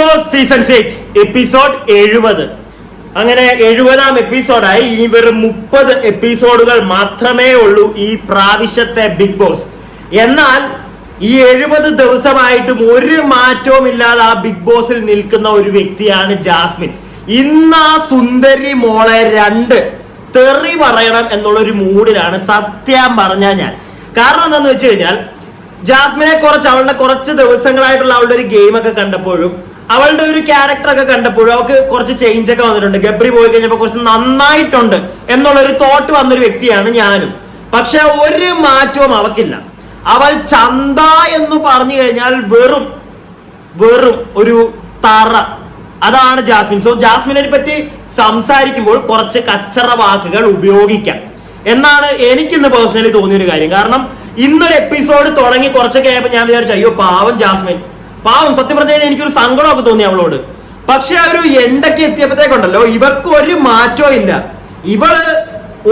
Boss season six episode എഴുപത്. അങ്ങനെ എഴുപതാം എപ്പിസോഡായി ഇനി വെറും മുപ്പത് എപ്പിസോഡുകൾ മാത്രമേ ഉള്ളൂ ഈ പ്രാവശ്യത്തെ ബിഗ് ബോസ് എന്നാൽ ഈ എഴുപത് ദിവസമായിട്ടും ഒരു മാറ്റവും ഇല്ലാതെ ആ ബിഗ് ബോസിൽ നിൽക്കുന്ന ഒരു വ്യക്തിയാണ് ജാസ്മിൻ. ഇന്ന് ആ സുന്ദരി മോളെ രണ്ട് തെറി പറയണം എന്നുള്ള ഒരു മൂഡിലാണ് സത്യം പറഞ്ഞ ഞാൻ. കാരണം എന്താന്ന് വെച്ച് കഴിഞ്ഞാൽ ജാസ്മിനെ കുറച്ച് അവളുടെ കുറച്ച് ദിവസങ്ങളായിട്ടുള്ള അവളുടെ ഒരു ഗെയിം ഒക്കെ കണ്ടപ്പോഴും അവളുടെ ഒരു ക്യാരക്ടർ ഒക്കെ കണ്ടപ്പോഴും അവൾക്ക് കുറച്ച് ചേഞ്ച് ഒക്കെ വന്നിട്ടുണ്ട്. ഗബ്രി പോയി കഴിഞ്ഞപ്പോൾ കുറച്ച് നന്നായിട്ടുണ്ട് എന്നുള്ള ഒരു തോട്ട് വന്നൊരു വ്യക്തിയാണ് ഞാനും. പക്ഷെ ഒരു മാറ്റവും അവക്കില്ല അവൾ ചന്ത എന്ന് പറഞ്ഞു കഴിഞ്ഞാൽ വെറും വെറും ഒരു തറ. അതാണ് ജാസ്മിൻ. സോ ജാസ്മിനെ പറ്റി സംസാരിക്കുമ്പോൾ കുറച്ച് കച്ചറ വാക്കുകൾ ഉപയോഗിക്കാം. എന്നാണ് എനിക്കിന്ന് പേഴ്സണലി തോന്നിയൊരു കാര്യം. കാരണം ഇന്നൊരു എപ്പിസോഡ് തുടങ്ങി കുറച്ചൊക്കെ ആയപ്പോൾ ഞാൻ വിചാരിച്ചു അയ്യോ പാവം ജാസ്മിൻ. പാവം സത്യം പറഞ്ഞു കഴിഞ്ഞാൽ എനിക്കൊരു സങ്കടമൊക്കെ തോന്നി അവളോട്. പക്ഷെ അവർ എന്തൊക്കെ എത്തിയപ്പോഴത്തേക്കുണ്ടല്ലോ ഇവർക്ക് ഒരു മാറ്റവും ഇല്ല. ഇവൾ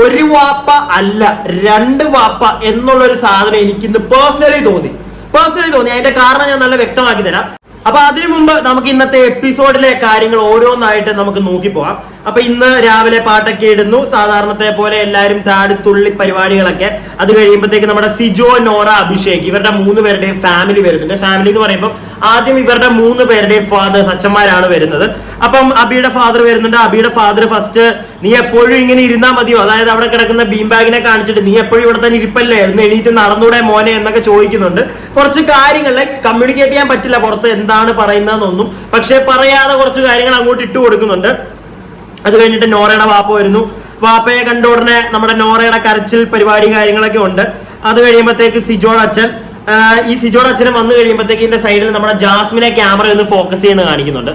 ഒരു വാപ്പ അല്ല രണ്ട് വാപ്പ എന്നുള്ള ഒരു സാധനം എനിക്കിന്ന് പേഴ്സണലി തോന്നി. പേഴ്സണലി തോന്നി. അതിന്റെ കാരണം ഞാൻ നല്ല വ്യക്തമാക്കി തരാം. അപ്പൊ അതിനു മുമ്പ് നമുക്ക് ഇന്നത്തെ എപ്പിസോഡിലെ കാര്യങ്ങൾ ഓരോന്നായിട്ട് നമുക്ക് നോക്കി പോവാം. അപ്പൊ ഇന്ന് രാവിലെ പാട്ടൊക്കെ ഇടുന്നു. സാധാരണത്തെ പോലെ എല്ലാവരും താടിത്തുള്ളി പരിപാടികളൊക്കെ. അത് കഴിയുമ്പോഴത്തേക്ക് നമ്മുടെ സിജോ നോറ അഭിഷേക് ഇവരുടെ മൂന്ന് പേരുടെയും ഫാമിലി വരുന്നുണ്ട്. ഫാമിലി എന്ന് പറയുമ്പോൾ ആദ്യം ഇവരുടെ മൂന്ന് പേരുടെയും ഫാദേഴ്സ് അച്ഛന്മാരാണ് വരുന്നത്. അപ്പം അബിയുടെ ഫാദർ വരുന്നുണ്ട്. അബിയുടെ ഫാദർ ഫസ്റ്റ് നീ എപ്പോഴും ഇങ്ങനെ ഇരുന്നാ മതിയോ? അതായത് അവിടെ കിടക്കുന്ന ബീം ബാഗിനെ കാണിച്ചിട്ട് നീ എപ്പോഴും ഇവിടെ തന്നെ ഇരിപ്പല്ലേ എന്ന് എണീറ്റ് നടന്നൂടെ മോനെ? എന്നൊക്കെ ചോദിക്കുന്നുണ്ട്. കുറച്ച് കാര്യങ്ങളെ കമ്മ്യൂണിക്കേറ്റ് ചെയ്യാൻ പറ്റില്ല പുറത്ത് എന്താണ് പറയുന്നതെന്നൊന്നും. പക്ഷെ പറയാതെ കുറച്ച് കാര്യങ്ങൾ അങ്ങോട്ട് ഇട്ട് കൊടുക്കുന്നുണ്ട് അത് കഴിഞ്ഞിട്ട് നോറയുടെ വാപ്പ വരുന്നു. വാപ്പയെ കണ്ട ഉടനെ നമ്മുടെ നോറയുടെ കരച്ചിൽ പരിപാടി കാര്യങ്ങളൊക്കെ ഉണ്ട്. അത് കഴിയുമ്പോഴത്തേക്ക് സിജോഡ് അച്ഛൻ ഈ സിജോഡ് അച്ഛനും വന്നു കഴിയുമ്പോഴത്തേക്ക് ഇതിന്റെ സൈഡിൽ നമ്മുടെ ജാസ്മിനെ ക്യാമറ ഒന്ന് ഫോക്കസ് ചെയ്യുന്ന കാണിക്കുന്നുണ്ട്.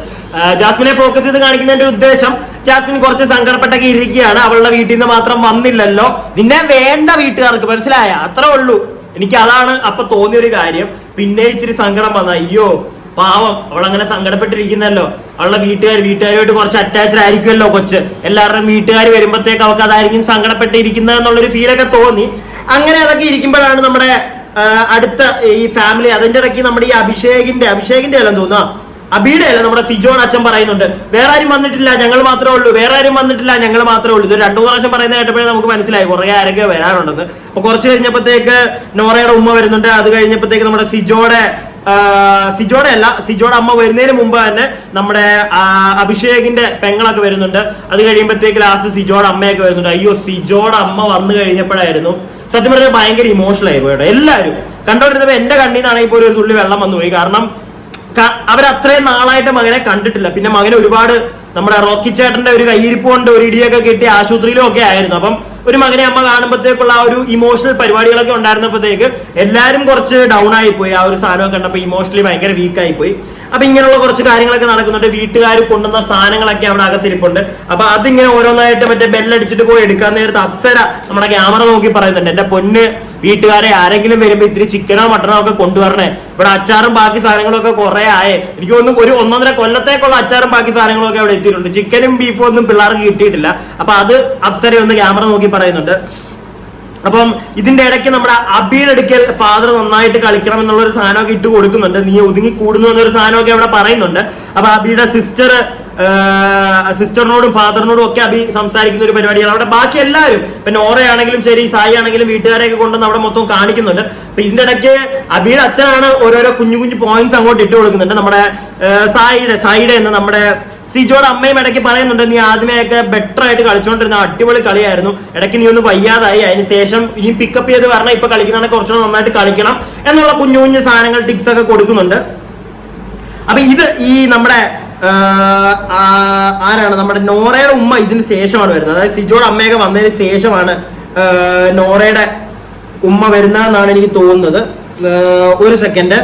ജാസ്മിനെ ഫോക്കസ് ചെയ്ത് കാണിക്കുന്നതിന്റെ ഉദ്ദേശം ജാസ്മിൻ കുറച്ച് സങ്കടപ്പെട്ടൊക്കെ ഇരിക്കുകയാണ്. അവളുടെ വീട്ടിൽ നിന്ന് മാത്രം വന്നില്ലല്ലോ. നിന്നെ വേണ്ട വീട്ടുകാർക്ക് മനസ്സിലായ? അത്രേ ഉള്ളൂ. എനിക്ക് അതാണ് അപ്പൊ തോന്നിയ ഒരു കാര്യം. പിന്നെ ഇച്ചിരി സങ്കടം വന്ന. അയ്യോ പാവം അവളങ്ങനെ സങ്കടപ്പെട്ടിരിക്കുന്നല്ലോ. അവളുടെ വീട്ടുകാർ വീട്ടുകാരുമായിട്ട് കുറച്ച് അറ്റാച്ച്ഡ് ആയിരിക്കുമല്ലോ കൊച്ച്. എല്ലാവരുടെയും വീട്ടുകാർ വരുമ്പോഴത്തേക്ക് അവൾക്ക് അതായിരിക്കും സങ്കടപ്പെട്ടിരിക്കുന്നത് എന്നുള്ളൊരു ഫീലൊക്കെ തോന്നി. അങ്ങനെ അതൊക്കെ ഇരിക്കുമ്പോഴാണ് നമ്മുടെ അടുത്ത ഈ ഫാമിലി അതിന്റെ ഇടയ്ക്ക് നമ്മുടെ ഈ അഭിഷേകിന്റെ അഭിഷേകിന്റെ അല്ലെന്ന് തോന്നുന്നു. അബിയുടെ അല്ല നമ്മുടെ സിജോൺ അച്ഛൻ പറയുന്നുണ്ട്. വേറെ ആരും വന്നിട്ടില്ല ഞങ്ങൾ മാത്രമേ ഉള്ളൂ. വേറെ ആരും വന്നിട്ടില്ല ഞങ്ങൾ മാത്രമേ ഉള്ളൂ. ഇത് രണ്ടു പ്രാവശ്യം പറയുന്നത് കേട്ടപ്പോഴേ നമുക്ക് മനസ്സിലായി. കുറെ ആരൊക്കെ വരാനുണ്ടെന്ന് അപ്പൊ കുറച്ച് കഴിഞ്ഞപ്പോഴത്തേക്ക് നോറയുടെ ഉമ്മ വരുന്നുണ്ട്. അത് കഴിഞ്ഞപ്പോഴത്തേക്ക് നമ്മുടെ സിജോയുടെ ആ, സിജോയുടെ അല്ല സിജോടെ അമ്മ വരുന്നതിന് മുമ്പ് തന്നെ നമ്മുടെ അഭിഷേകിന്റെ പെങ്ങളൊക്കെ വരുന്നുണ്ട്. അത് കഴിയുമ്പോഴത്തേക്ക് ലാസ്റ്റ് സിജോടെ അമ്മയൊക്കെ വരുന്നുണ്ട്. അയ്യോ സിജോടെ അമ്മ വന്നു കഴിഞ്ഞപ്പോഴായിരുന്നു സത്യം പറഞ്ഞാൽ ഭയങ്കര ഇമോഷണൽ ആയി പോയിട്ട് എല്ലാവരും കണ്ടോണ്ടിരുന്നപ്പോ എന്റെ കണ്ണിൽ നിന്നാണെങ്കിൽ പോലും ഒരു തുള്ളി വെള്ളം വന്നുപോയി. കാരണം അവരത്രയും നാളായിട്ട് മകനെ കണ്ടിട്ടില്ല. പിന്നെ മകനെ ഒരുപാട് നമ്മുടെ റോക്കി ചേട്ടന്റെ ഒരു കയ്യിരിപ്പ് കൊണ്ട് ഒരു ഇടിയൊക്കെ കിട്ടി ആശുപത്രിയിലും ഒക്കെ ആയിരുന്നു. അപ്പം ഒരു മകനെ അമ്മ കാണുമ്പോഴത്തേക്കുള്ള ആ ഒരു ഇമോഷണൽ പരിപാടികളൊക്കെ ഉണ്ടായിരുന്നപ്പോഴത്തേക്ക് എല്ലാവരും കുറച്ച് ഡൗൺ ആയി പോയി ആ ഒരു സാധനമൊക്കെ കണ്ടപ്പോൾ ഇമോഷണലി ഭയങ്കര വീക്ക് ആയി പോയി അപ്പൊ ഇങ്ങനെയുള്ള കുറച്ച് കാര്യങ്ങളൊക്കെ നടക്കുന്നുണ്ട്. വീട്ടുകാർ കൊണ്ടുവന്ന സാധനങ്ങളൊക്കെ അവിടെ അകത്തിരിപ്പുണ്ട്. അപ്പൊ അതിങ്ങനെ ഓരോന്നായിട്ട് മറ്റേ ബെല്ലടിച്ചിട്ട് പോയി എടുക്കാൻ നേരത്ത് അപ്സര നമ്മുടെ ക്യാമറ നോക്കി പറയുന്നുണ്ട്. എന്റെ പൊന്ന് വീട്ടുകാരെ ആരെങ്കിലും വരുമ്പോ ഇത്തിരി ചിക്കനോ മട്ടനോ ഒക്കെ കൊണ്ടുവരണേ. ഇവിടെ അച്ചാറും ബാക്കി സാധനങ്ങളൊക്കെ കുറെ ആയേ. എനിക്ക് തോന്നുന്നു ഒരു ഒന്നൊന്നര കൊല്ലത്തേക്കുള്ള അച്ചാറും ബാക്കി സാധനങ്ങളൊക്കെ അവിടെ എത്തിയിട്ടുണ്ട് ചിക്കനും ബീഫും ഒന്നും പിള്ളേർക്ക് കിട്ടിയിട്ടില്ല. അപ്പൊ അത് അപ്സര ഒന്ന് ക്യാമറ നോക്കി പറയുന്നുണ്ട്. അപ്പം ഇതിന്റെ ഇടയ്ക്ക് നമ്മുടെ അബിയിലെടുക്കൽ ഫാദർ നന്നായിട്ട് കളിക്കണം എന്നുള്ള ഒരു സാധനമൊക്കെ ഇട്ട് കൊടുക്കുന്നുണ്ട്. നീ ഒതുങ്ങി കൂടുന്നു എന്നൊരു സാധനമൊക്കെ അവിടെ പറയുന്നുണ്ട്. അപ്പൊ അബിയുടെ സിസ്റ്റർ സിസ്റ്ററിനോടും ഫാദറിനോടും ഒക്കെ അബി സംസാരിക്കുന്ന ഒരു പരിപാടിയാണ് അവിടെ ബാക്കി എല്ലാവരും ഇപ്പൊ നോറയാണെങ്കിലും ശരി സായി ആണെങ്കിലും വീട്ടുകാരെയൊക്കെ കൊണ്ടുവന്ന് അവിടെ മൊത്തം കാണിക്കുന്നുണ്ട്. അപ്പൊ ഇതിന്റെ ഇടയ്ക്ക് അബിയുടെ അച്ഛനാണ് ഓരോരോ കുഞ്ഞു കുഞ്ഞു പോയിന്റ്സ് അങ്ങോട്ട് ഇട്ട് കൊടുക്കുന്നുണ്ട്. നമ്മുടെ സായിയുടെ സായിയുടെ എന്ന് നമ്മുടെ സിജോയുടെ അമ്മയും ഇടയ്ക്ക് പറയുന്നുണ്ട് നീ ആദ്യമേയൊക്കെ ബെറ്റർ ആയിട്ട് കളിച്ചുകൊണ്ടിരുന്ന അടിപൊളി കളിയായിരുന്നു. ഇടയ്ക്ക് നീ ഒന്ന് വയ്യാതായി. അതിന് ശേഷം ഇനി പിക്കപ്പ് ചെയ്ത് പറഞ്ഞാൽ ഇപ്പൊ കളിക്കുന്നതാണ് കുറച്ചുകൂടെ നന്നായിട്ട് കളിക്കണം. എന്നുള്ള കുഞ്ഞു കുഞ്ഞു സാധനങ്ങൾ ടിപ്സ് ഒക്കെ കൊടുക്കുന്നുണ്ട്. അപ്പൊ ഇത് ഈ നമ്മുടെ ആരാണ്? നമ്മുടെ നോറയുടെ ഉമ്മ ഇതിന് ശേഷമാണ് വരുന്നത്. അതായത് സിജോയുടെ അമ്മയൊക്കെ വന്നതിന് ശേഷമാണ് നോറയുടെ ഉമ്മ വരുന്നതെന്നാണ് എനിക്ക് തോന്നുന്നത്. ഒരു സെക്കൻഡ്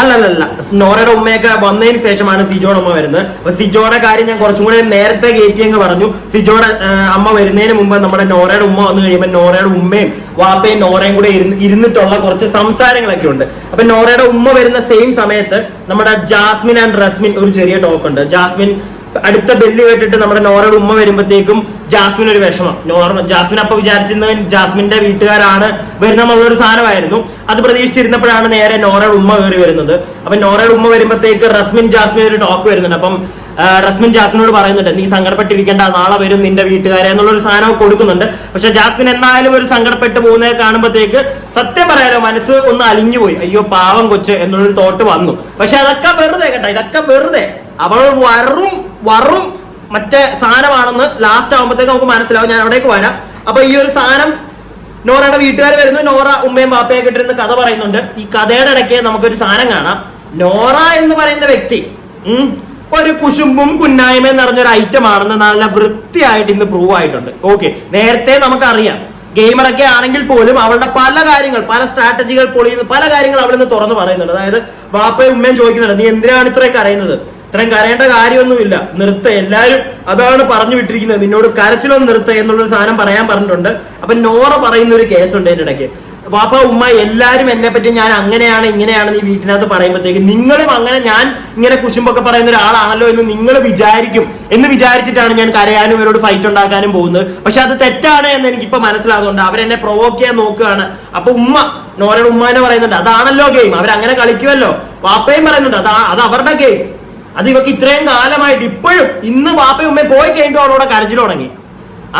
അല്ലല്ലല്ല നോറയുടെ ഉമ്മയൊക്കെ വന്നതിന് ശേഷമാണ് സിജോയുടെ ഉമ്മ വരുന്നത്. അപ്പൊ സിജോയുടെ കാര്യം ഞാൻ കുറച്ചും കൂടെ നേരത്തെ കയറ്റി അങ്ങ് പറഞ്ഞു. സിജോയുടെ അമ്മ വരുന്നതിന് മുമ്പ് നമ്മുടെ നോറയുടെ ഉമ്മ വന്നു കഴിയുമ്പോൾ നോറയുടെ ഉമ്മയും വാപ്പയും നോറയും കൂടെ ഇരുന്ന് ഇരുന്നിട്ടുള്ള കുറച്ച് സംസാരങ്ങളൊക്കെ ഉണ്ട്. അപ്പൊ നോറയുടെ ഉമ്മ വരുന്ന സെയിം സമയത്ത് നമ്മുടെ ജാസ്മിൻ ആൻഡ് റസ്മിൻ ഒരു ചെറിയ ടോക്ക് ഉണ്ട്. ജാസ്മിൻ അടുത്ത ബെല്ല് കേട്ടിട്ട് നമ്മുടെ നോറയുടെ ഉമ്മ വരുമ്പോഴത്തേക്കും ജാസ്മിൻ ഒരു വിഷമം ജാസ്മിൻ അപ്പൊ വിചാരിച്ചിരുന്നവൻ ജാസ്മിന്റെ വീട്ടുകാരാണ്. വരുന്ന ഒരു സാധനമായിരുന്നു. അത് പ്രതീക്ഷിച്ചിരുന്നപ്പോഴാണ് നേരെ നോറയുടെ ഉമ്മ കയറി വരുന്നത്. അപ്പൊ നോറയുടെ ഉമ്മ വരുമ്പോഴത്തേക്ക് റസ്മിൻ ജാസ്മിൻ ഒരു ടോക്ക് വരുന്നുണ്ട്. അപ്പം റസ്മിൻ ജാസ്മിനോട് പറയുന്നുണ്ട് നീ സങ്കടപ്പെട്ടിരിക്കേണ്ട നാളെ വരും നിന്റെ വീട്ടുകാരെ എന്നുള്ള ഒരു സാധനം കൊടുക്കുന്നുണ്ട്. പക്ഷെ ജാസ്മിൻ എന്നാലും ഒരു സങ്കടപ്പെട്ട് പോകുന്നത് കാണുമ്പോഴത്തേക്ക് സത്യം പറയാലോ മനസ്സ് ഒന്ന് അലിഞ്ഞു പോയി. അയ്യോ പാവം കൊച്ച് എന്നുള്ളൊരു തോട്ട് വന്നു. പക്ഷെ അതൊക്കെ വെറുതെ കേട്ടോ ഇതൊക്കെ വെറുതെ. അവൾ വറും വറും മറ്റേ സാധനമാണെന്ന് ലാസ്റ്റ് ആകുമ്പോഴത്തേക്ക് നമുക്ക് മനസ്സിലാവും. ഞാൻ അവിടേക്ക് വരാം. അപ്പൊ ഈ ഒരു സാധനം നോറയുടെ വീട്ടുകാർ വരുന്നു. നോറ ഉമ്മയും പാപ്പയൊക്കെ ഇട്ടിരുന്ന് കഥ പറയുന്നുണ്ട്. ഈ കഥയുടെ ഇടയ്ക്ക് നമുക്കൊരു സാധനം കാണാം. നോറ എന്ന് പറയുന്ന വ്യക്തി ഒരു കുശുമ്പും കുന്നായ്മയും നിറഞ്ഞൊരു ഐറ്റം ആണെന്ന് നല്ല വൃത്തിയായിട്ട് ഇന്ന് പ്രൂവ് ആയിട്ടുണ്ട്. ഓക്കെ നേരത്തെ നമുക്കറിയാം. ഗെയിമറൊക്കെ ആണെങ്കിൽ പോലും അവളുടെ പല കാര്യങ്ങൾ പല സ്ട്രാറ്റജികൾ പൊളിയുന്ന പല കാര്യങ്ങൾ അവളിന്ന് തുറന്നു പറയുന്നുണ്ട്. അതായത് വാപ്പയും ഉമ്മയും ചോദിക്കുന്നുണ്ട് നീ എന്തിനാണ് ഇത്രയും കരയുന്നത് ഇത്രയും കരയേണ്ട കാര്യമൊന്നുമില്ല. നിർത്ത എല്ലാവരും അതാണ് പറഞ്ഞു വിട്ടിരിക്കുന്നത്. നിന്നോട് കരച്ചിലൊന്നും നിർത്ത എന്നുള്ളൊരു സാധനം പറയാൻ പറഞ്ഞിട്ടുണ്ട്. അപ്പൊ നോറ പറയുന്ന ഒരു കേസുണ്ട് എന്റെ ഇടയ്ക്ക്. പാപ്പ ഉമ്മ എല്ലാരും എന്നെ പറ്റി ഞാൻ അങ്ങനെയാണ് ഇങ്ങനെയാണ് ഈ വീട്ടിനകത്ത് പറയുമ്പോഴത്തേക്ക് നിങ്ങളും അങ്ങനെ ഞാൻ ഇങ്ങനെ കുശുമ്പൊക്കെ പറയുന്ന ഒരാളാണല്ലോ എന്ന് നിങ്ങൾ വിചാരിക്കും എന്ന് വിചാരിച്ചിട്ടാണ് ഞാൻ കരയാനും ഇവരോട് ഫൈറ്റ് ഉണ്ടാക്കാനും പോകുന്നത്. പക്ഷെ അത് തെറ്റാണ് എന്ന് എനിക്കിപ്പോ മനസ്സിലാകുന്നുണ്ട്. അവരെന്നെ പ്രൊവോക്ക് ചെയ്യാൻ നോക്കുകയാണ്. അപ്പൊ ഉമ്മ നോരയുടെ ഉമ്മാനെ പറയുന്നുണ്ട് അതാണല്ലോ ഗെയിം അവരങ്ങനെ കളിക്കുമല്ലോ. പാപ്പയും പറയുന്നുണ്ട് അതാ അത് അവരുടെ ഗെയിം അത് ഇവക്ക് ഇത്രയും കാലമായിട്ട് ഇപ്പോഴും ഇന്ന് വാപ്പയും ഉമ്മയും പോയി കഴിഞ്ഞിട്ട് അവളോടെ കരച്ചിൽ തുടങ്ങി.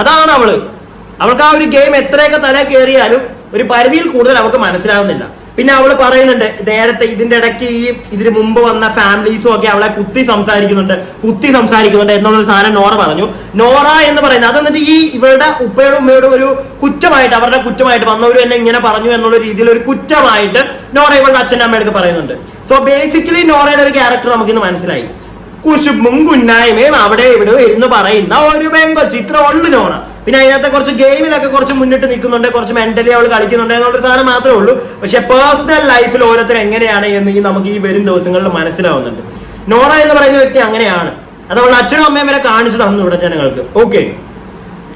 അതാണ് അവൾ. അവൾക്ക് ആ ഒരു ഗെയിം എത്രയൊക്കെ തല കയറിയാലും ഒരു പരിധിയിൽ കൂടുതൽ അവൾക്ക് മനസ്സിലാവുന്നില്ല. പിന്നെ അവൾ പറയുന്നുണ്ട് നേരത്തെ ഇതിന്റെ ഇടയ്ക്ക് ഈ ഇതിന് മുമ്പ് വന്ന ഫാമിലീസും ഒക്കെ അവളെ കുത്തി സംസാരിക്കുന്നുണ്ട് കുത്തി സംസാരിക്കുന്നുണ്ട് എന്നുള്ളൊരു സാധനം നോറ പറഞ്ഞു. നോറ എന്ന് പറയുന്നത് അത് എന്നിട്ട് ഈ ഇവരുടെ ഉപ്പയുടെ ഉമ്മയുടെ ഒരു കുറ്റമായിട്ട് അവരുടെ കുറ്റമായിട്ട് വന്നവരും എന്നെ ഇങ്ങനെ പറഞ്ഞു എന്നുള്ള രീതിയിൽ ഒരു കുറ്റമായിട്ട് നോറ ഇവളുടെ അച്ഛന്റെ അമ്മയുടെ പറയുന്നുണ്ട്. സോ ബേസിക്കലി നോറയുടെ ഒരു ക്യാരക്ടർ നമുക്കിന്ന് മനസ്സിലായി. കുശുമ്പും കുന്നായ്മയും അവിടെ ഇവിടെ ഇരുന്ന് പറയുന്ന ഒരു പെങ്കൊച്ച്. ചിത്രം ഉള്ളു നോറ. പിന്നെ അതിനകത്ത് കുറച്ച് ഗെയിമിലൊക്കെ കുറച്ച് മുന്നിട്ട് നിൽക്കുന്നുണ്ട്. കുറച്ച് മെന്റലി അവൾ കളിക്കുന്നുണ്ട് എന്നുള്ളൊരു സാധനം മാത്രമേ ഉള്ളൂ. പക്ഷെ പേഴ്സണൽ ലൈഫിൽ ഓരോരുത്തർ എങ്ങനെയാണ് എന്ന് നമുക്ക് ഈ വരും ദിവസങ്ങളിൽ മനസ്സിലാവുന്നുണ്ട്. നോറ എന്ന് പറയുന്ന വ്യക്തി അങ്ങനെയാണ്. അത് അവളുടെ അച്ഛനും അമ്മയും വരെ കാണിച്ചു തന്നു ഇവിടെ ജനങ്ങൾക്ക്. ഓക്കെ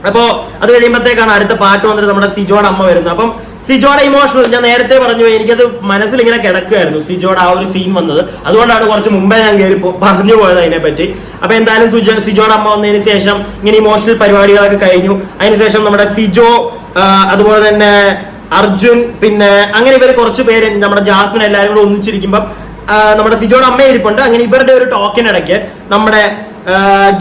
അപ്പോ അത് കഴിയുമ്പോഴത്തേക്കാണ് അടുത്ത പാട്ട് വന്നിട്ട് നമ്മുടെ സിജോയുടെ അമ്മ വരുന്നത്. അപ്പം സിജോയുടെ ഇമോഷണൽ ഞാൻ നേരത്തെ പറഞ്ഞു എനിക്കത് മനസ്സിൽ ഇങ്ങനെ കിടക്കുമായിരുന്നു സിജോടെ ആ ഒരു സീൻ വന്നത്. അതുകൊണ്ടാണ് കുറച്ച് മുമ്പേ ഞാൻ കയറി പറഞ്ഞു പോയത് അതിനെപ്പറ്റി. അപ്പൊ എന്തായാലും സുജോ സിജോയുടെ അമ്മ വന്നതിന് ശേഷം ഇങ്ങനെ ഇമോഷണൽ പരിപാടികളൊക്കെ കഴിഞ്ഞു. അതിനുശേഷം നമ്മുടെ സിജോ അതുപോലെ തന്നെ അർജുൻ പിന്നെ അങ്ങനെ ഇവർ കുറച്ച് പേര് നമ്മുടെ ജാസ്മിൻ എല്ലാവരും കൂടെ ഒന്നിച്ചിരിക്കുമ്പോൾ നമ്മുടെ സിജോയുടെ അമ്മ ഇരിപ്പുണ്ട്. അങ്ങനെ ഇവരുടെ ഒരു ടോക്കിനിടയ്ക്ക് നമ്മുടെ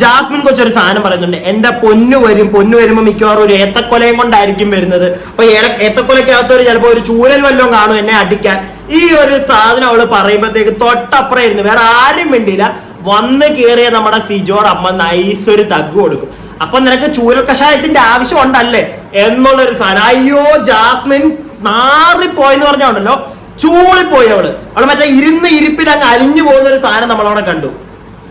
ജാസ്മിൻ കൊച്ചൊരു സാധനം പറയുന്നുണ്ട് എന്റെ പൊന്നു വരും പൊന്നു വരുമ്പോൾ മിക്കവാറും ഒരു ഏത്തക്കൊലയും കൊണ്ടായിരിക്കും വരുന്നത്. അപ്പൊ ഏത്തക്കൊലക്കകത്തൊരു ചിലപ്പോ ഒരു ചൂരൽ വല്ലതും കാണും എന്നെ അടിക്കാൻ. ഈ ഒരു സാധനം അവൾ പറയുമ്പോഴത്തേക്ക് തൊട്ടപ്പുറം ഇരുന്ന് വേറെ ആരും വേണ്ടിയില്ല വന്ന് കയറിയ നമ്മുടെ സിജോർ അമ്മ നൈസ് ഒരു തഗ് കൊടുക്കും. അപ്പൊ നിനക്ക് ചൂരൽ കഷായത്തിന്റെ ആവശ്യം ഉണ്ടല്ലേ എന്നുള്ളൊരു സാധനം. അയ്യോ ജാസ്മിൻ മാറിപ്പോയെന്ന് പറഞ്ഞാൽ ഉണ്ടല്ലോ. ചൂളിപ്പോയി അവൾ. അവൾ മറ്റേ ഇരുന്ന് ഇരിപ്പിൽ അങ്ങ് അലിഞ്ഞു പോകുന്ന ഒരു സാധനം നമ്മളവിടെ കണ്ടു.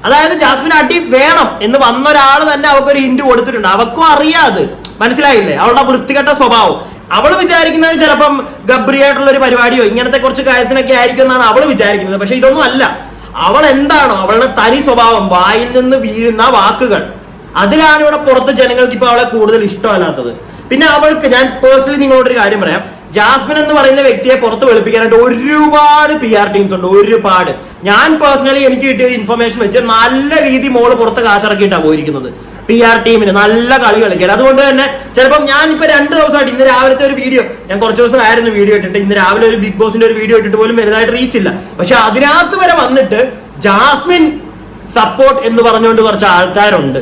അതായത് ജാസ്മിൻ അടി വേണം എന്ന് വന്ന ഒരാൾ തന്നെ അവക്കൊരു ഹിന്റ് കൊടുത്തിട്ടുണ്ട്. അവക്കും അറിയാതെ മനസ്സിലായില്ലേ? അവളുടെ വൃത്തികെട്ട സ്വഭാവം. അവൾ വിചാരിക്കുന്നത് ചിലപ്പം ഗബ്രിയായിട്ടുള്ള ഒരു പരിപാടിയോ ഇങ്ങനത്തെ കുറച്ച് കാര്യത്തിനൊക്കെ ആയിരിക്കും എന്നാണ് അവൾ വിചാരിക്കുന്നത്. പക്ഷെ ഇതൊന്നും അല്ല. അവൾ എന്താണോ അവളുടെ തനി സ്വഭാവം വായിൽ നിന്ന് വീഴുന്ന വാക്കുകൾ. അതിലാണ് ഇവിടെ പുറത്ത് ജനങ്ങൾക്ക് ഇപ്പൊ അവളെ കൂടുതൽ ഇഷ്ടമല്ലാത്തത്. പിന്നെ അവൾക്ക് ഞാൻ പേഴ്സണലി നിങ്ങളോട് ഒരു കാര്യം പറയാം. ജാസ്മിൻ എന്ന് പറയുന്ന വ്യക്തിയെ പുറത്ത് വെളുപ്പിക്കാനായിട്ട് ഒരുപാട് പി ആർ ടീംസ് ഉണ്ട് ഒരുപാട്. ഞാൻ പേഴ്സണലി എനിക്ക് കിട്ടിയ ഒരു ഇൻഫർമേഷൻ വെച്ച് നല്ല രീതി മോൾ പുറത്ത് കാശിറക്കിയിട്ടാണ് പോയിരിക്കുന്നത്. പി ആർ ടീമിന് നല്ല കളി കളിക്കാൻ. അതുകൊണ്ട് തന്നെ ചിലപ്പം ഞാൻ ഇപ്പൊ രണ്ട് ദിവസമായിട്ട് ഇന്ന് രാവിലത്തെ ഒരു വീഡിയോ ഞാൻ കുറച്ച് ദിവസം ആയിരുന്നു വീഡിയോ ഇട്ടിട്ട് ഇന്ന് രാവിലെ ഒരു ബിഗ് ബോസിന്റെ ഒരു വീഡിയോ ഇട്ടിട്ട് പോലും വലുതായിട്ട് റീച്ച് ഇല്ല. പക്ഷെ അതിനകത്ത് വരെ വന്നിട്ട് ജാസ്മിൻ സപ്പോർട്ട് എന്ന് പറഞ്ഞുകൊണ്ട് കുറച്ച് ആൾക്കാരുണ്ട്.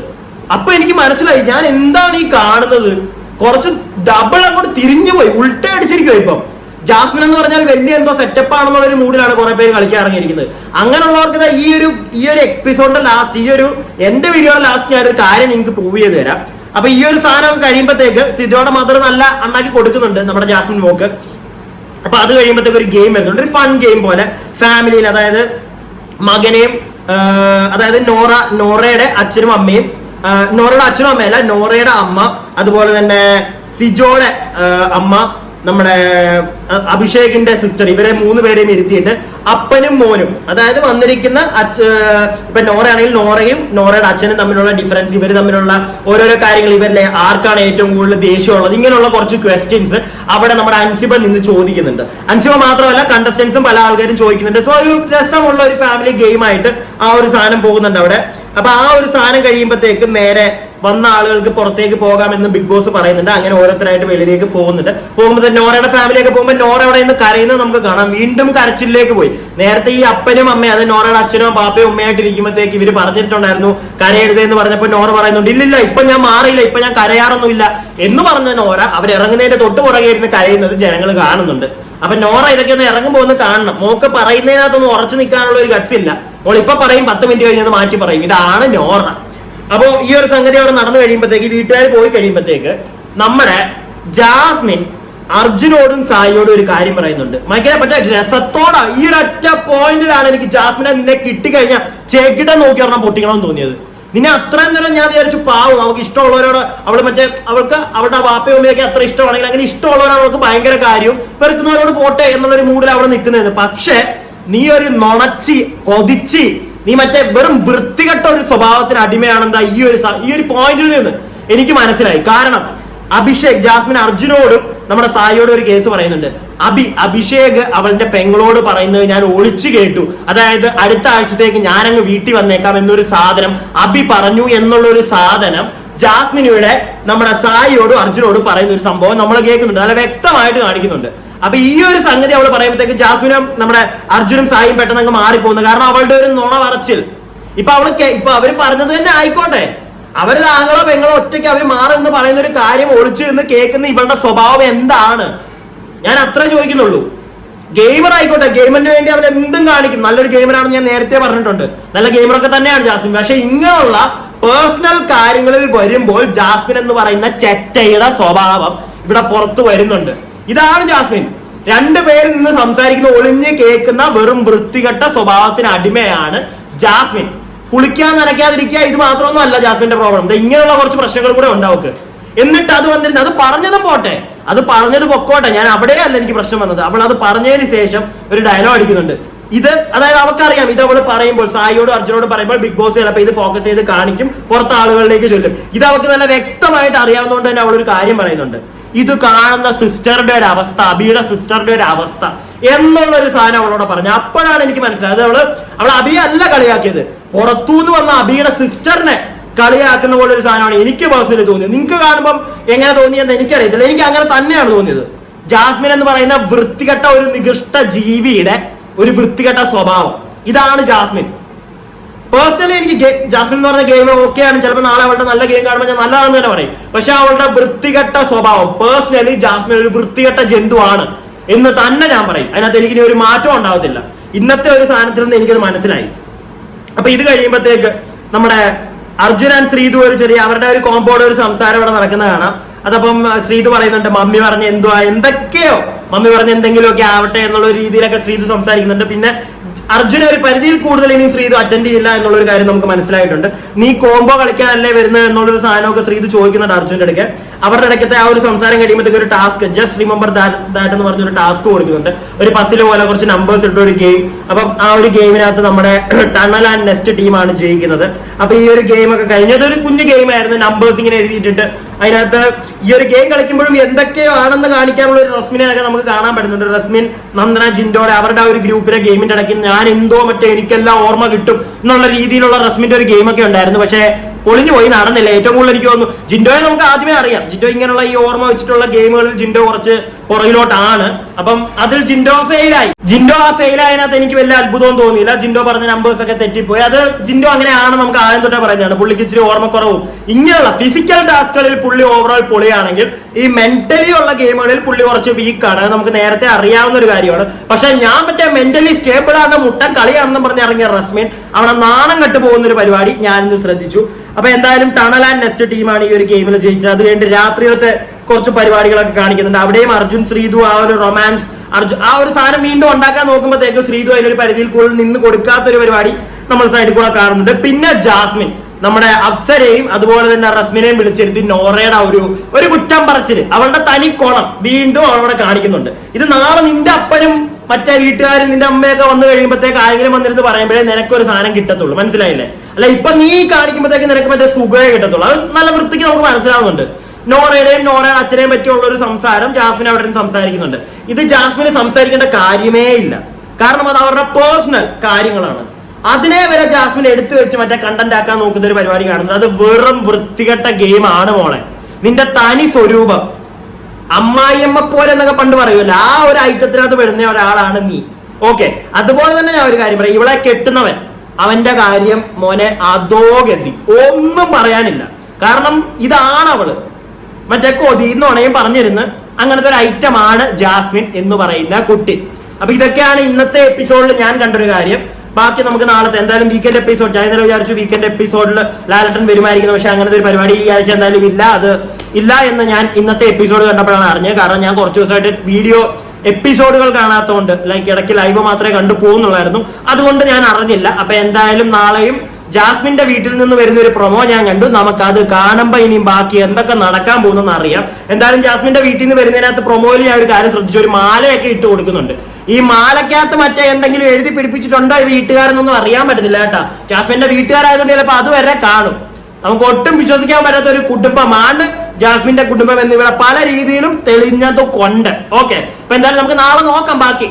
അപ്പൊ എനിക്ക് മനസ്സിലായി ഞാൻ എന്താണ് ഈ കാണുന്നത്? കുറച്ച് ഡബിൾ അങ്ങോട്ട് തിരിഞ്ഞു പോയി ഉൾട്ട അടിച്ചിരിക്കും ഇപ്പം. ജാസ്മിൻ എന്ന് പറഞ്ഞാൽ വലിയ എന്തോ സെറ്റപ്പ് ആണെന്നുള്ള ഒരു മൂഡിലാണ് കുറെ പേര് കളിക്കാൻ ഇറങ്ങിയിരിക്കുന്നത്. അങ്ങനെയുള്ളവർക്ക് ഈ ഒരു ഈ ഒരു എപ്പിസോഡിന്റെ ലാസ്റ്റ് ഈ ഒരു എന്റെ വീഡിയോയുടെ ലാസ്റ്റ് ഞാൻ ഒരു കാര്യം നിങ്ങൾക്ക് പ്രൂവ് ചെയ്ത് തരാം. അപ്പൊ ഈ ഒരു സാധനം കഴിയുമ്പോഴത്തേക്ക് സിദ്ധോടെ മദർ നല്ല അണ്ണാക്കി കൊടുക്കുന്നുണ്ട് നമ്മുടെ ജാസ്മിൻ മോക്ക്. അപ്പൊ അത് കഴിയുമ്പോഴത്തേക്ക് ഒരു ഗെയിം വരുന്നുണ്ട്. ഒരു ഫൺ ഗെയിം പോലെ. ഫാമിലിയിൽ അതായത് മകനെയും അതായത് നോറ നോറയുടെ അച്ഛനും അമ്മയും നോറയുടെ അച്ഛനും അമ്മയല്ല നോറയുടെ അമ്മ അതുപോലെ തന്നെ സിജോയുടെ അമ്മ നമ്മുടെ അഭിഷേകിന്റെ സിസ്റ്റർ ഇവരെ മൂന്ന് പേരെയും ഇരുത്തിയിട്ട് അപ്പനും മോനും. അതായത് വന്നിരിക്കുന്ന അച്ഛ ഇപ്പൊ നോറയാണെങ്കിൽ നോറയും നോറയുടെ അച്ഛനും തമ്മിലുള്ള ഡിഫറൻസ് ഇവർ തമ്മിലുള്ള ഓരോരോ കാര്യങ്ങൾ ഇവരിലെ ആർക്കാണ് ഏറ്റവും കൂടുതൽ ദേഷ്യമുള്ളത്. ഇങ്ങനെയുള്ള കുറച്ച് ക്വസ്റ്റ്യൻസ് അവിടെ നമ്മുടെ അൻസിബ നിന്ന് ചോദിക്കുന്നുണ്ട്. അൻസിബ മാത്രമല്ല കണ്ടസ്റ്റൻസും പല ആൾക്കാരും ചോദിക്കുന്നുണ്ട്. സോ ഒരു രസമുള്ള ഒരു ഫാമിലി ഗെയിം ആയിട്ട് ആ ഒരു സാധനം പോകുന്നുണ്ട് അവിടെ. അപ്പൊ ആ ഒരു സാധനം കഴിയുമ്പോഴത്തേക്കും നേരെ വന്ന ആളുകൾക്ക് പുറത്തേക്ക് പോകാമെന്ന് ബിഗ് ബോസ് പറയുന്നുണ്ട്. അങ്ങനെ ഓരോരുത്തരായിട്ട് വെളിയിലേക്ക് പോകുന്നുണ്ട്. പോകുമ്പോൾ നോറയുടെ ഫാമിലിയൊക്കെ പോകുമ്പോൾ നോറ അവിടെ നിന്ന് കരയുന്നത് നമുക്ക് കാണാം. വീണ്ടും കരച്ചിലേക്ക് പോയി. നേരത്തെ ഈ അപ്പനും അമ്മയും അത് നോറയുടെ അച്ഛനും പാപ്പയും ഉമ്മയായിട്ട് ഇരിക്കുമ്പോഴത്തേക്ക് ഇവർ പറഞ്ഞിട്ടുണ്ടായിരുന്നു കരയരുത് എന്ന് പറഞ്ഞപ്പോൾ നോറ പറയുന്നുണ്ട് ഇല്ലില്ല ഇപ്പൊ ഞാൻ മാറിയില്ല ഇപ്പൊ ഞാൻ കരയാറൊന്നുമില്ല. എന്ന് പറഞ്ഞ നോറ അവർ അവരിറങ്ങുന്നതിന്റെ തൊട്ട് പുറകെ ഇരുന്ന് കരയുന്നത് ജനങ്ങൾ കാണുന്നുണ്ട്. അപ്പൊ നോറ ഇതൊക്കെ ഒന്ന് ഇറങ്ങുമ്പോൾ ഒന്ന് കാണണം. മോക്ക് പറയുന്നതിനകത്തൊന്നും ഉറച്ചു നിൽക്കാനുള്ള ഒരു ഗട്സ് ഇല്ല. മോൾ ഇപ്പൊ പറയും പത്ത് മിനിറ്റ് കഴിഞ്ഞത് മാറ്റി പറയും. ഇതാണ് നോർമ അപ്പോ ഈ ഒരു സംഗതി അവിടെ നടന്നു കഴിയുമ്പോഴത്തേക്ക് വീട്ടുകാർ പോയി കഴിയുമ്പോഴത്തേക്ക് നമ്മുടെ ജാസ്മിൻ അർജുനോടും സായിയോടും ഒരു കാര്യം പറയുന്നുണ്ട്. മൈക്കിനെ പറ്റ രസത്തോടാ ഈ ഒരു അറ്റ പോയിന്റിലാണ് എനിക്ക് ജാസ്മിനെ നിന്നെ കിട്ടിക്കഴിഞ്ഞാൽ ചേക്കിട്ട നോക്കി ഒരെണ്ണം പൊട്ടിക്കണമെന്ന് തോന്നിയത്. നിന്നെ അത്രയും നേരം ഞാൻ വിചാരിച്ചു പാവം അവൾക്ക് ഇഷ്ടമുള്ളവരോട് അവൾ മറ്റേ അവൾക്ക് അവളുടെ വാപ്പയും ഉമ്മയൊക്കെ അത്ര ഇഷ്ടമാണെങ്കിൽ അങ്ങനെ ഇഷ്ടമുള്ളവരോട് അവൾക്ക് ഭയങ്കര കാര്യവും വെറുക്കുന്നവരോട് പോട്ടെ എന്നുള്ളൊരു മൂഡിൽ അവിടെ നിൽക്കുന്നത്. പക്ഷേ നീ ഒരു നുണച്ചി കൊതിച്ചി നീ മറ്റേ വെറും വൃത്തികെട്ട ഒരു സ്വഭാവത്തിന് അടിമയാണെന്താ ഈ ഒരു ഈ ഒരു പോയിന്റിൽ നിന്ന്? എനിക്ക് മനസ്സിലായി. കാരണം അഭിഷേക് ജാസ്മിൻ അർജുനോടും നമ്മുടെ സായിയോടും ഒരു കേസ് പറയുന്നുണ്ട്. അഭി അഭിഷേക് അവളുടെ പെങ്ങളോട് പറയുന്നത് ഞാൻ ഒളിച്ചു കേട്ടു. അതായത് അടുത്ത ആഴ്ചത്തേക്ക് ഞാനങ്ങ് വീട്ടിൽ വന്നേക്കാം എന്നൊരു സാധനം അഭി പറഞ്ഞു എന്നുള്ള ഒരു സാധനം ജാസ്മിൻ നമ്മുടെ സായിയോടും അർജുനോടും പറയുന്ന ഒരു സംഭവം നമ്മൾ കേൾക്കുന്നുണ്ട്. നല്ല വ്യക്തമായിട്ട് കാണിക്കുന്നുണ്ട്. അപ്പൊ ഈ ഒരു സംഗതി അവൾ പറയുമ്പോഴത്തേക്ക് ജാസ്മിനും നമ്മുടെ അർജുനും സായും പെട്ടെന്ന് അങ്ങ് മാറിപ്പോകുന്നു. കാരണം അവളുടെ ഒരു നുണ വറച്ചിൽ ഇപ്പൊ അവൾ ഇപ്പൊ അവർ പറഞ്ഞത് തന്നെ ആയിക്കോട്ടെ. അവർ താങ്കളോ പെങ്ങളോ ഒറ്റയ്ക്ക് അവർ മാറുമെന്ന് പറയുന്ന ഒരു കാര്യം ഒളിച്ചു നിന്ന് കേൾക്കുന്ന ഇവളുടെ സ്വഭാവം എന്താണ്? ഞാൻ അത്ര ചോദിക്കുന്നുള്ളൂ. ഗെയിമർ ആയിക്കോട്ടെ ഗെയിമറിന് വേണ്ടി അവൻ എന്തും കാണിക്കും. നല്ലൊരു ഗെയിമറാണെന്ന് ഞാൻ നേരത്തെ പറഞ്ഞിട്ടുണ്ട്. നല്ല ഗെയിമറൊക്കെ തന്നെയാണ് ജാസ്മിൻ. പക്ഷെ ഇങ്ങനെയുള്ള പേഴ്സണൽ കാര്യങ്ങളിൽ വരുമ്പോൾ ജാസ്മിൻ എന്ന് പറയുന്ന ചെറ്റയുടെ സ്വഭാവം ഇവിടെ പുറത്തു വരുന്നുണ്ട്. ഇതാണ് ജാസ്മിൻ. രണ്ടുപേരിൽ നിന്ന് സംസാരിക്കുന്ന ഒളിഞ്ഞ് കേൾക്കുന്ന വെറും വൃത്തികെട്ട സ്വഭാവത്തിന് അടിമയാണ് ജാസ്മിൻ. കുളിക്കാൻ നനയ്ക്കാതിരിക്കുക ഇത് മാത്രമൊന്നും അല്ല ജാസ്മിന്റെ പ്രോബ്ലം ഇങ്ങനെയുള്ള കുറച്ച് പ്രശ്നങ്ങൾ കൂടെ ഉണ്ടാവുക എന്നിട്ട് അത് വന്നിരുന്നു. അത് പറഞ്ഞതും പോട്ടെ. അത് പറഞ്ഞത് പൊക്കോട്ടെ. ഞാൻ അവിടെയല്ല എനിക്ക് പ്രശ്നം വന്നത്. അവൾ അത് പറഞ്ഞതിന് ശേഷം ഒരു ഡയലോഗ് അടിക്കുന്നുണ്ട്. ഇത് അതായത് അവർക്കറിയാം ഇത് അവൾ പറയുമ്പോൾ സായിയോട് അർജുനോട് പറയുമ്പോൾ ബിഗ് ബോസ് ചിലപ്പോൾ ഇത് ഫോക്കസ് ചെയ്ത് കാണിക്കും പുറത്ത് ആളുകളിലേക്ക് ചൊല്ലും. ഇത് അവൾക്ക് നല്ല വ്യക്തമായിട്ട് അറിയാവുന്നതുകൊണ്ട് തന്നെ അവൾ ഒരു കാര്യം പറയുന്നുണ്ട്. ഇത് കാണുന്ന സിസ്റ്ററുടെ ഒരു അവസ്ഥ അബിയുടെ സിസ്റ്ററുടെ ഒരു അവസ്ഥ എന്നുള്ള ഒരു സാധനം അവളോട് പറഞ്ഞു. അപ്പോഴാണ് എനിക്ക് മനസ്സിലായത് അവൾ അവൾ അബിയെ അല്ല കളിയാക്കിയത്. പുറത്തുനിന്ന് വന്ന അബിയുടെ സിസ്റ്ററിനെ കളിയാക്കുന്ന പോലെ ഒരു സാധനമാണ് എനിക്ക് പേഴ്സണലി തോന്നിയത്. നിങ്ങൾക്ക് കാണുമ്പം എങ്ങനെ തോന്നിയെന്ന് എനിക്കറിയത്തില്ല. എനിക്ക് അങ്ങനെ തന്നെയാണ് തോന്നിയത്. ജാസ്മിൻ എന്ന് പറയുന്ന വൃത്തികെട്ട ഒരു നികൃഷ്ട ജീവിയുടെ ഒരു വൃത്തികെട്ട സ്വഭാവം. ഇതാണ് ജാസ്മിൻ. പേഴ്സണലി എനിക്ക് ജാസ്മിൻ എന്ന് പറഞ്ഞ ഗെയിം ഓക്കെയാണ് ചിലപ്പോൾ നാളെ അവളുടെ നല്ല ഗെയിം കാണുമ്പോൾ ഞാൻ നല്ലതാണെന്ന് തന്നെ പറയും. പക്ഷെ അവളുടെ വൃത്തികെട്ട സ്വഭാവം പേഴ്സണലി ജാസ്മിൻ ഒരു വൃത്തികെട്ട ജന്തുവാണ് എന്ന് തന്നെ ഞാൻ പറയും. അതിനകത്ത് എനിക്ക് ഒരു മാറ്റം ഉണ്ടാവത്തില്ല. ഇന്നത്തെ ഒരു സാധനത്തിൽ നിന്ന് എനിക്കത് മനസ്സിലായി. അപ്പൊ ഇത് കഴിയുമ്പോഴത്തേക്ക് നമ്മുടെ അർജുൻ ആൻഡ് ശ്രീതു ഒരു ചെറിയ അവരുടെ ഒരു കോമ്പൗണ്ട് ഒരു സംസാരം ഇവിടെ നടക്കുന്ന കാണാം. അതപ്പം ശ്രീതു പറയുന്നുണ്ട് മമ്മി പറഞ്ഞ എന്തുവാ? എന്തൊക്കെയോ? മമ്മി പറഞ്ഞ എന്തെങ്കിലുമൊക്കെ ആവട്ടെ എന്നുള്ള രീതിയിലൊക്കെ ശ്രീതു സംസാരിക്കുന്നുണ്ട്. പിന്നെ അർജുന ഒരു പരിധിയിൽ കൂടുതൽ ഇനിയും ശ്രീതു അറ്റൻഡ് ചെയ്യില്ല എന്നുള്ള ഒരു കാര്യം നമുക്ക് മനസ്സിലായിട്ടുണ്ട്. നീ കോംബോ കളിക്കാനല്ലേ വരുന്നത് എന്നുള്ളൊരു സാധനമൊക്കെ ശ്രീതു ചോദിക്കുന്നുണ്ട് അർജുന്റെ ഇടയ്ക്ക് അവരുടെ ഇടയ്ക്കത്തെ ആ ഒരു സംസാരം കഴിയുമ്പോഴത്തേക്ക് ഒരു ടാസ്ക് ജസ്റ്റ് റിമെമ്പർ ദാറ്റ് എന്ന് പറഞ്ഞൊരു ടാസ്ക് കൊടുക്കുന്നുണ്ട്. ഒരു പസിൽ പോലെ കുറച്ച് നമ്പേഴ്സ് ഇട്ട ഒരു ഗെയിം അപ്പം ആ ഒരു ഗെയിമിനകത്ത് നമ്മുടെ ടണൽ ആൻഡ് നെസ്റ്റ് ടീമാണ് ജയിക്കുന്നത്. അപ്പൊ ഈ ഒരു ഗെയിം ഒക്കെ കഴിഞ്ഞത് ഒരു കുഞ്ഞു ഗെയിം ആയിരുന്നു. നമ്പേഴ്സ് ഇങ്ങനെ എഴുതിയിട്ടിട്ട്. അതിനകത്ത് ഈ ഒരു ഗെയിം കളിക്കുമ്പോഴും എന്തൊക്കെയോ ആണെന്ന് കാണിക്കാനുള്ള ഒരു റസ്മിനെ നമുക്ക് കാണാൻ പറ്റുന്നുണ്ട്. റസ്മിൻ നന്ദന ജിൻഡോടെ അവരുടെ ആ ഒരു ഗ്രൂപ്പിലെ ഗെയിമിന്റെ ഇടയ്ക്ക് ഞാൻ എന്തോ മറ്റേ എനിക്കെല്ലാം ഓർമ്മ കിട്ടും എന്നുള്ള രീതിയിലുള്ള റസ്മിന്റെ ഒരു ഗെയിം ഒക്കെ ഉണ്ടായിരുന്നു. പക്ഷേ പൊളിഞ്ഞു പോയി നടന്നില്ല. ഏറ്റവും കൂടുതൽ എനിക്ക് തോന്നുന്നു ജിൻഡോയെ നമുക്ക് ആദ്യമേ അറിയാം. ജിൻഡോ ഇങ്ങനെയുള്ള ഈ ഓർമ്മ വെച്ചിട്ടുള്ള ഗെയിമുകളിൽ ജിൻഡോ കുറച്ച് പുറകിലോട്ടാണ്. അപ്പം അതിൽ ജിൻഡോ ഫെയിലായി. ജിൻഡോ ആ ഫെയിലായതിനകത്ത് എനിക്ക് വലിയ അത്ഭുതവും തോന്നിയില്ല. ജിൻഡോ പറഞ്ഞ നമ്പേഴ്സ് ഒക്കെ തെറ്റിപ്പോയി. അത് ജിൻഡോ അങ്ങനെയാണ് നമുക്ക് ആദ്യം തൊട്ടേ പറയുന്നതാണ്. പുള്ളിക്ക് ഇച്ചിരി ഓർമ്മക്കുറവും. ഇങ്ങനെയുള്ള ഫിസിക്കൽ ടാസ്കുകളിൽ പുള്ളി ഓവറോൾ പൊളിയാണെങ്കിൽ ഈ മെന്റലി ഉള്ള ഗെയിമുകളിൽ പുള്ളി കുറച്ച് വീക്കാണ് അത് നമുക്ക് നേരത്തെ അറിയാവുന്ന ഒരു കാര്യമാണ്. പക്ഷെ ഞാൻ മറ്റേ മെന്റലി സ്റ്റേബിൾ ആണ് മുട്ട കളിയാണെന്ന് പറഞ്ഞ് ഇറങ്ങിയ റസ്മിൻ അവിടെ നാണം കെട്ടു പോകുന്ന ഒരു പരിപാടി ഞാനിന്ന് ശ്രദ്ധിച്ചു. അപ്പൊ എന്തായാലും ടണൽ ആൻഡ് നെസ്റ്റ് ടീമാണ് ഈ ഒരു ഗെയിമിൽ ജയിച്ചത്. അത് കഴിഞ്ഞിട്ട് രാത്രിയിലത്തെ കുറച്ച് പരിപാടികളൊക്കെ കാണിക്കുന്നുണ്ട്. അവിടെയും അർജുൻ ശ്രീതു ആ ഒരു റൊമാൻസ് അർജുൻ ആ ഒരു സാധനം വീണ്ടും ഉണ്ടാക്കാൻ നോക്കുമ്പോഴത്തേക്കും ശ്രീതു അതിനൊരു പരിധിയിൽ കൂടുതൽ നിന്ന് കൊടുക്കാത്ത ഒരു പരിപാടി നമ്മൾ സൈഡിൽ കൂടെ കാണുന്നുണ്ട്. പിന്നെ ജാസ്മിൻ നമ്മുടെ അപ്സരയും അതുപോലെ തന്നെ റസ്മിനെയും വിളിച്ചിരുത്തി നോറയുടെ ഒരു ഒരു കുറ്റം പറച്ചിൽ. അവളുടെ തനി കോണം വീണ്ടും അവളവിടെ കാണിക്കുന്നുണ്ട്. ഇത് നാളെ നിന്റെ അപ്പനും മറ്റേ വീട്ടുകാരും നിന്റെ അമ്മയൊക്കെ വന്നു കഴിയുമ്പോഴത്തേക്ക് ആരെങ്കിലും വന്നിരുന്ന് പറയുമ്പോഴേ നിനക്കൊരു സാധനം കിട്ടത്തുള്ളൂ. മനസ്സിലായില്ലേ? അല്ല ഇപ്പൊ നീ കാണിക്കുമ്പോഴത്തേക്ക് നിനക്ക് മറ്റേ സുഖമേ കിട്ടത്തുള്ളൂ. അത് നല്ല വൃത്തിക്ക് നമുക്ക് മനസ്സിലാവുന്നുണ്ട്. നോറയുടെയും നോറയുടെ അച്ഛനെയും പറ്റിയുള്ള ഒരു സംസാരം ജാസ്മിൻ അവിടെ സംസാരിക്കുന്നുണ്ട്. ഇത് ജാസ്മിന് സംസാരിക്കേണ്ട കാര്യമേ ഇല്ല. കാരണം അത് അവരുടെ പേഴ്സണൽ കാര്യങ്ങളാണ്. അതിനെ വരെ ജാസ്മിൻ എടുത്തു വെച്ച് മറ്റേ കണ്ടന്റ് ആക്കാൻ നോക്കുന്ന ഒരു പരിപാടി കാണുന്നത് അത് വെറും വൃത്തികെട്ട ഗെയിം ആണ് മോളെ. നിന്റെ തനി സ്വരൂപം. അമ്മായിയമ്മ പോലെ എന്നൊക്കെ പണ്ട് പറയുമല്ലോ. ആ ഒരു ഐറ്റത്തിനകത്ത് പെടുന്ന ഒരാളാണ് നീ. ഓക്കെ അതുപോലെ തന്നെ ഞാൻ ഒരു കാര്യം പറയാം. ഇവളെ കെട്ടുന്നവൻ അവന്റെ കാര്യം മോനെ അതോ ഗതി ഒന്നും പറയാനില്ല. കാരണം ഇതാണ് അവൾ. മറ്റേ കൊതിന്നോണയും പറഞ്ഞിരുന്ന്. അങ്ങനത്തെ ഒരു ഐറ്റം ആണ് ജാസ്മിൻ എന്ന് പറയുന്ന കുട്ടി. അപ്പൊ ഇതൊക്കെയാണ് ഇന്നത്തെ എപ്പിസോഡിൽ ഞാൻ കണ്ടൊരു കാര്യം. ബാക്കി നമുക്ക് നാളത്തെ എന്തായാലും വീക്കെൻഡ് എപ്പിസോഡ് ഞാൻ ഇന്നലെ വിചാരിച്ചു വീക്കെൻഡ് എപ്പിസോഡിൽ ലാലട്ടൻ വരുമായിരിക്കുന്നു പക്ഷെ അങ്ങനത്തെ ഒരു പരിപാടി ഈ ആഴ്ച എന്തായാലും ഇല്ല. അത് ഇല്ല എന്ന് ഞാൻ ഇന്നത്തെ എപ്പിസോഡ് കണ്ടപ്പോഴാണ് അറിഞ്ഞത്. കാരണം ഞാൻ കുറച്ച് ദിവസമായിട്ട് വീഡിയോ എപ്പിസോഡുകൾ കാണാത്തതുകൊണ്ട് ലൈക്ക് ഇടയ്ക്ക് ലൈവ് മാത്രമേ കണ്ടു പോകുന്നുള്ളായിരുന്നു അതുകൊണ്ട് ഞാൻ അറിഞ്ഞില്ല. അപ്പൊ എന്തായാലും നാളെയും ജാസ്മിന്റെ വീട്ടിൽ നിന്ന് വരുന്ന ഒരു പ്രൊമോ ഞാൻ കണ്ടു. നമുക്ക് അത് കാണുമ്പോ ഇനിയും ബാക്കി എന്തൊക്കെ നടക്കാൻ പോകുന്നെന്ന് അറിയാം. എന്തായാലും ജാസ്മിന്റെ വീട്ടിൽ നിന്ന് വരുന്നതിനകത്ത് പ്രൊമോയിൽ ഞാൻ ഒരു കാര്യം ശ്രദ്ധിച്ചു. ഒരു മാലയൊക്കെ ഇട്ട് കൊടുക്കുന്നുണ്ട്. ഈ മാലക്കകത്ത് മറ്റേ എന്തെങ്കിലും എഴുതി പിടിപ്പിച്ചിട്ടുണ്ടോ ഈ വീട്ടുകാരെന്നൊന്നും അറിയാൻ പറ്റുന്നില്ല കേട്ടാ. ജാസ്മിന്റെ വീട്ടുകാരായതുകൊണ്ട് ചിലപ്പോ അതുവരെ കാണും. നമുക്ക് ഒട്ടും വിശ്വസിക്കാൻ പറ്റാത്ത ഒരു കുടുംബമാണ് ജാസ്മിന്റെ കുടുംബം എന്നിവിടെ പല രീതിയിലും തെളിഞ്ഞതുകൊണ്ട്. ഓക്കെ അപ്പൊ എന്തായാലും നമുക്ക് നാളെ നോക്കാം ബാക്കി.